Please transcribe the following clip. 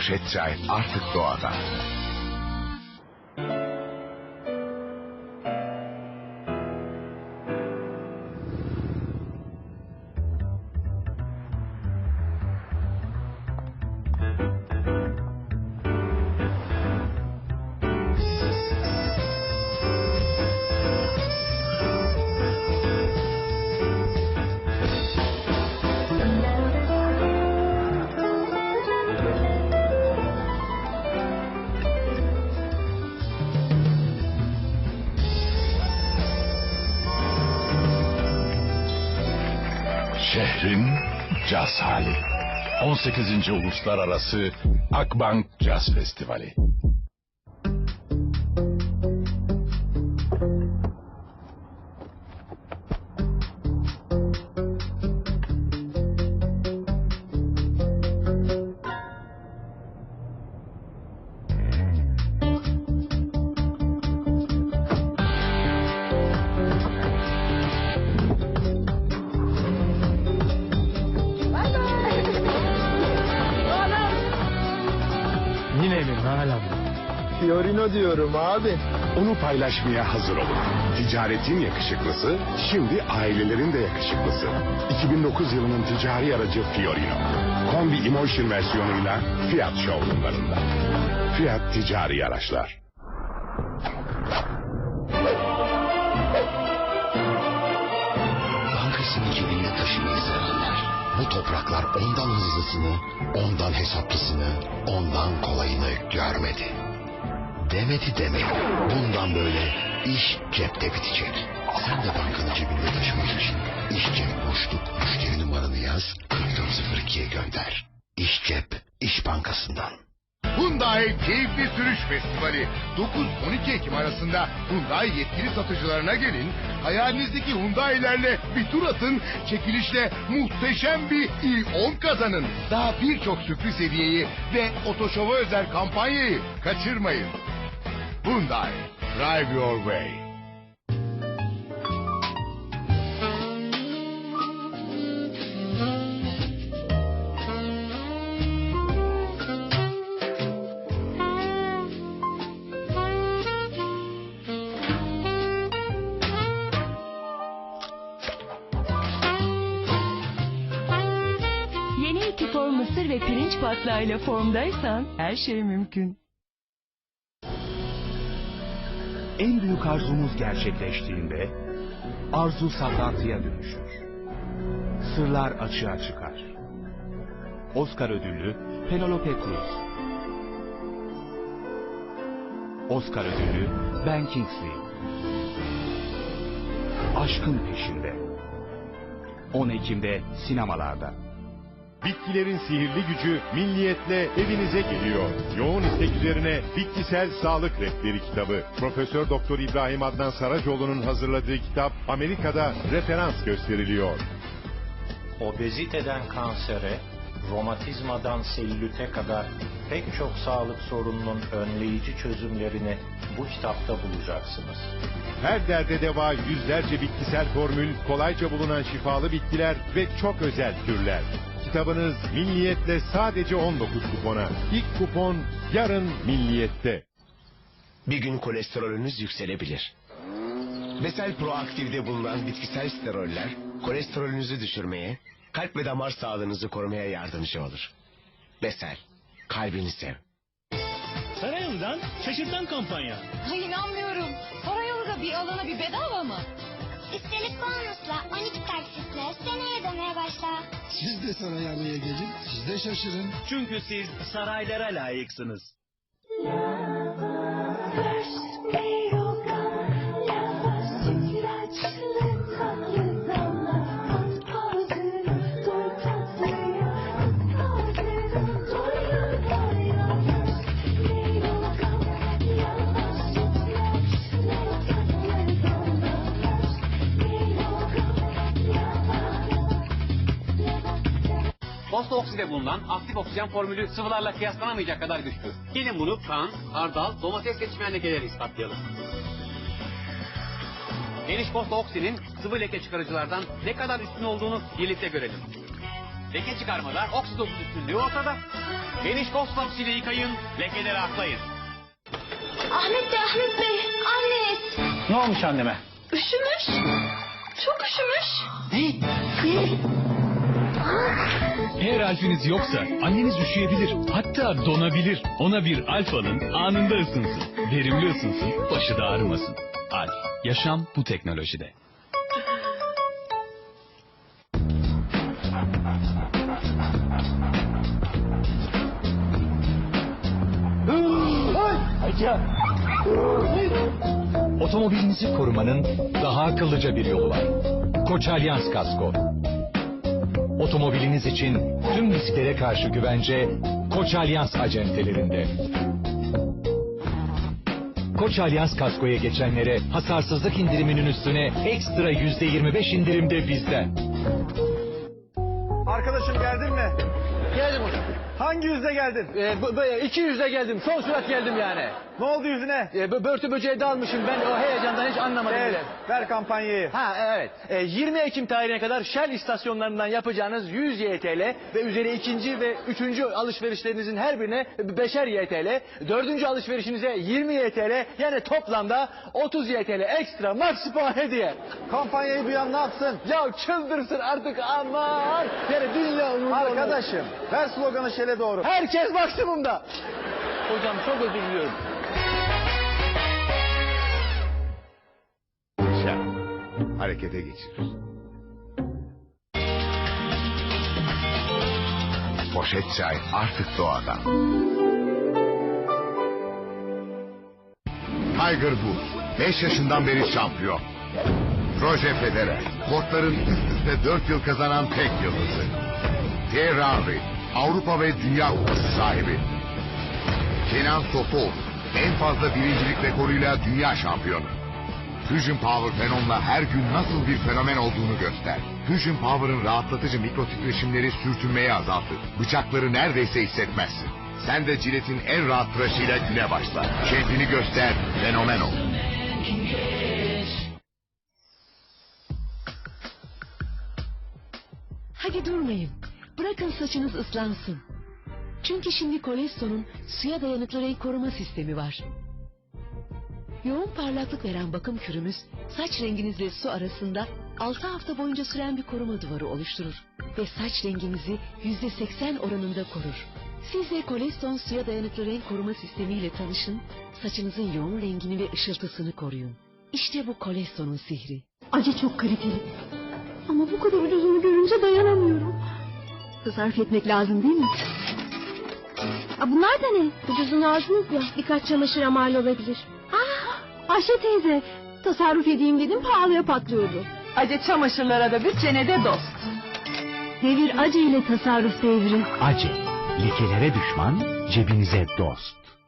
Poşet çay artık doğada. Şehrin caz hali. 18. Uluslararası Akbank Caz Festivali. Yine mi Nalan? Fiorino diyorum abi. Onu paylaşmaya hazır olun. Ticaretin yakışıklısı, şimdi ailelerin de yakışıklısı. 2009 yılının ticari aracı Fiorino. Kombi Emotion versiyonuyla Fiat showroomlarında. Fiat ticari araçlar. Bankasını cebinde taşımayı sevenler. Bu topraklar ondan hızlısını, ondan hesaplısını, ondan kolayını görmedi. Demedi demeyin. Bundan böyle iş cepte bitecek. Sen de bankanı cebinde taşımak için iş cep boşluk müşteri numaranı yaz 4402'ye gönder. İş cep, İş Bankası'ndan. Hyundai Keyifli Sürüş Festivali 9-12 Ekim arasında Hyundai yetkili satıcılarına gelin, hayalinizdeki Hyundai'lerle bir tur atın, çekilişle muhteşem bir i10 kazanın. Daha birçok sürpriz hediyeyi ve otoşova özel kampanyayı kaçırmayın. Hyundai, drive your way. Mısır ve pirinç patlağıyla formdaysan her şey mümkün. En büyük arzumuz gerçekleştiğinde arzu saplantıya dönüşür. Sırlar açığa çıkar. Oscar ödüllü Penelope Cruz. Oscar ödüllü Ben Kingsley. Aşkın peşinde. 10 Ekim'de sinemalarda. Bitkilerin sihirli gücü milliyetle evinize geliyor. Yoğun istek üzerine bitkisel sağlık rehberi kitabı. Profesör Doktor İbrahim Adnan Saracoğlu'nun hazırladığı kitap Amerika'da referans gösteriliyor. Obeziteden kansere, romatizmadan selülite kadar pek çok sağlık sorununun önleyici çözümlerini bu kitapta bulacaksınız. Her derde deva yüzlerce bitkisel formül, kolayca bulunan şifalı bitkiler ve çok özel türler. Kitabınız milliyetle sadece 19 kupona. İlk kupon yarın milliyette. Bir gün kolesterolünüz yükselebilir. Besel Proaktif'de bulunan bitkisel steroller kolesterolünüzü düşürmeye, kalp ve damar sağlığınızı korumaya yardımcı olur. Besel, kalbini sev. Karayolu'dan şaşırtan kampanya. Ay inanmıyorum. Karayolu'da bir alana bir bedava mı? Üstelik bonusla 12 taksitle seneye ödemeye başla. Siz de Sarayalı'ya gelin, siz de şaşırın. Çünkü siz saraylara layıksınız. Posta okside bulunan aktif oksijen formülü sıvılarla kıyaslanamayacak kadar güçlü. Gelin bunu kan, hardal, domates ve çimen lekeleri ispatlayalım. Geniş posta oksinin sıvı leke çıkarıcılardan ne kadar üstün olduğunu birlikte görelim. Leke çıkarmalar, oksidozun üstünlüğü ortada. Geniş Fosfox ile yıkayın, lekeleri aklayın. Ahmet Bey, Ahmet Bey, anneniz. Ne olmuş anneme? Üşümüş. Çok üşümüş. Eğer alfiniz yoksa anneniz üşüyebilir. Hatta donabilir. Ona bir alf alın anında ısınsın. Verimli ısınsın, başı da ağrımasın. Alf, yaşam bu teknolojide. Otomobilinizi korumanın daha akıllıca bir yolu var. Koç Alyans Kasko. Otomobiliniz için tüm risklere karşı güvence Koç Alyans acentelerinde. Koç Alyans Kasko'ya geçenlere hasarsızlık indiriminin üstüne ekstra %25 indirimde bizden. Arkadaşım geldin mi? Geldim hocam. Hangi yüzde geldin? Ee, bu, bu, iki yüzde geldim. Son sürat geldim yani. Ne oldu yüzüne? Bö- börtü böceği dalmışım. Ben o heyecandan hiç anlamadım bile. Ver kampanyayı. Ha evet. Ee, 20 Ekim tarihine kadar Shell istasyonlarından yapacağınız 100 YTL ve üzeri ikinci ve üçüncü alışverişlerinizin her birine beşer YTL. Dördüncü alışverişinize 20 YTL yani toplamda 30 YTL ekstra puan hediye. Kampanyayı duyan ne yapsın? Ya çıldırsın artık aman. Yani dünya umurunda Arkadaşım ver sloganı şele doğru. Herkes maksimumda. Hocam çok özür diliyorum. Harekete geçir. Poşet çay artık doğada. Tiger Woods 5 yaşından beri şampiyon. Roger Federer kortların üst üste 4 yıl kazanan tek yıldızı. Thierry Avrupa ve Dünya Kupası sahibi. Kenan Sofoğlu en fazla birincilik rekoruyla dünya şampiyonu. Fusion Power Fenon'la her gün nasıl bir fenomen olduğunu göster. Fusion Power'ın rahatlatıcı mikro titreşimleri sürtünmeyi azaltır. Bıçakları neredeyse hissetmezsin. Sen de ciletin en rahat tıraşıyla güne başla. Kendini göster, fenomen ol. Hadi durmayın. Bırakın saçınız ıslansın. Çünkü şimdi Kolesto'nun suya dayanıklı renk koruma sistemi var. Yoğun parlaklık veren bakım kürümüz saç renginizle su arasında 6 hafta boyunca süren bir koruma duvarı oluşturur. Ve saç renginizi %80 oranında korur. Siz de Koleston suya dayanıklı renk koruma sistemiyle tanışın. Saçınızın yoğun rengini ve ışıltısını koruyun. İşte bu Koleston'un sihri. Acı çok kaliteli. Ama bu kadar ucuzunu görünce dayanamıyorum. Tasarruf etmek lazım değil mi? Aa, bunlar da ne? Ucuzunu aldınız ya. Birkaç çamaşıra mal olabilir. Ayşe teyze. Tasarruf edeyim dedim pahalıya patlıyordu. Acı çamaşırlara da bütçene de dost. Devir acı ile tasarruf devri. Acı, lekelere düşman, cebinize dost.